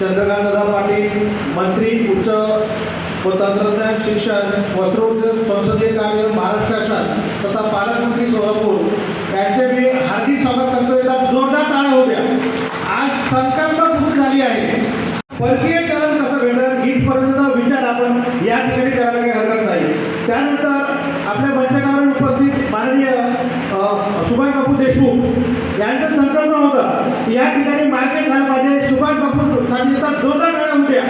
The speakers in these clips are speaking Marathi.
चंद्रकांतदादा पाटील मंत्री उच्च व तंत्रज्ञान शिक्षण वस्त्रोद्योग संसदीय कार्य महाराष्ट्र शासन तथा पालकमंत्री सोलापूर यांचे मी हार्दिक स्वागत करतो याचा जोरदार टाळा होत्या. आज संकल्प पूर्ण झाली आहे. परकीय चलन कसं भेटल इथपर्यंतचा विचार आपण या ठिकाणी करायला काही हरकत नाही. त्यानंतर आपल्या मंचकावर उपस्थित माननीय सुभाष बापू देशमुख यांचं संकल्प होतं या ठिकाणी मार्केट झालं पाहिजे सुभाष बापू साठीचा जोरदार लढा होत्या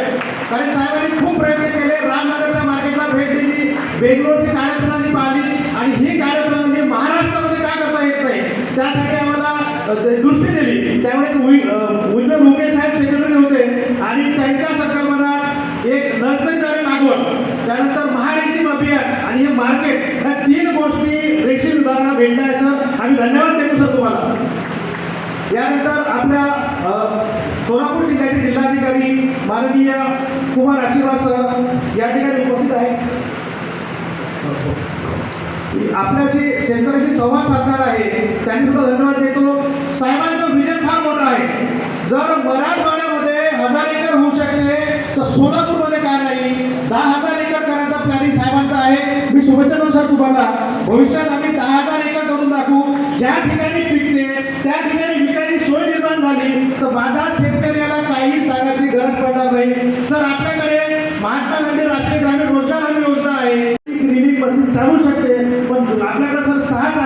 कारण साहेबांनी खूप प्रयत्न केले रामनगरच्या मार्केटला भेट दिली बेंगलोरची कार्यप्रणाली पाहिली आणि ही कार्यप्रणाली महाराष्ट्रामध्ये काय करता येत नाही? त्यासाठी आम्हाला दृष्टी दिली. त्यामुळे उ- मुकेश उज्ज्वल साहेब सेक्रेटरी होते आणि त्यांच्या संकल्पनात एक नर्सरी लागवड त्यानंतर महारेशीम अभियान आणि हे मार्केट ह्या तीन गोष्टी रेशीम विभागाला भेटल्या सर आम्ही धन्यवाद देतो सर तुम्हाला. यानंतर आपल्या सोलापूर जिल्ह्याचे जिल्हाधिकारी माननीय कुमार आशीर्वाद सर या ठिकाणी उपस्थित आहेत. आपल्याशी शेतकऱ्याशी संवाद साधणार आहे त्यांनी सुद्धा धन्यवाद देतो. साहेबांचं विजन फार मोठं आहे. जर मराठवाड्यामध्ये हजार एकर होऊ शकले तर सोलापूरमध्ये काय नाही. दहा हजार एकर करायचा प्लॅनिंग साहेबांचा आहे. मी शुभेच्छा देतो सर तुम्हाला भविष्यात आम्ही दहा हजार एकर करून दाखवू. ज्या ठिकाणी पिकते त्या ठिकाणी विकायची सोय निर्माण झाली तर माझा शेतकऱ्याला काही सांगायची गरज पडणार नाही. सर आपल्या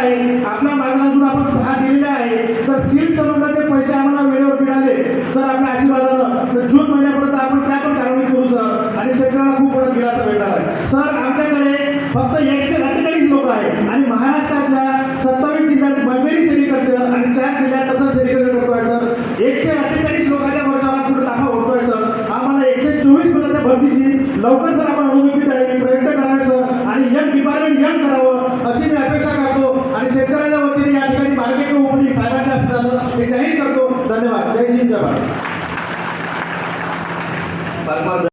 आहे आपल्या मार्गातून आपण सहा दिलेल्या आहे. तर सील संबंधाचे पैसे आम्हाला वेळेवर मिळाले. तर आपल्या आशीर्वादानं तर जून महिन्यापर्यंत आपण काय पण कारवाई करू सर. आणि शेतकऱ्याला खूप मोठा दिलासा भेटणार आहे. सर आमच्याकडे फक्त एकशे अठ्ठेचाळीस लोक आहे आणि महाराष्ट्रातल्या सत्तावीस जिल्ह्यात बंबेरी सेरिकल्चर आणि चार जिल्ह्यात तसंच सेरिकल्चर करतोय सर. एकशे अठ्ठेचाळीस लोकांच्या वर्षाला पुढे दाखवा होतोय सर? आम्हाला एकशे चोवीसपर्यंत भरतीची लवकर सर आपण अनुमती द्यावी प्रयत्न करावे सर आणि यंग डिपार्टमेंट यंग करावं अशी मी अपेक्षा करतो आणि शेतकऱ्याच्या वतीने या ठिकाणी मार्केट ओपनिंग साहेबांच्या हाती झालं हे जाहीर करतो धन्यवाद. जय जिंदाबाद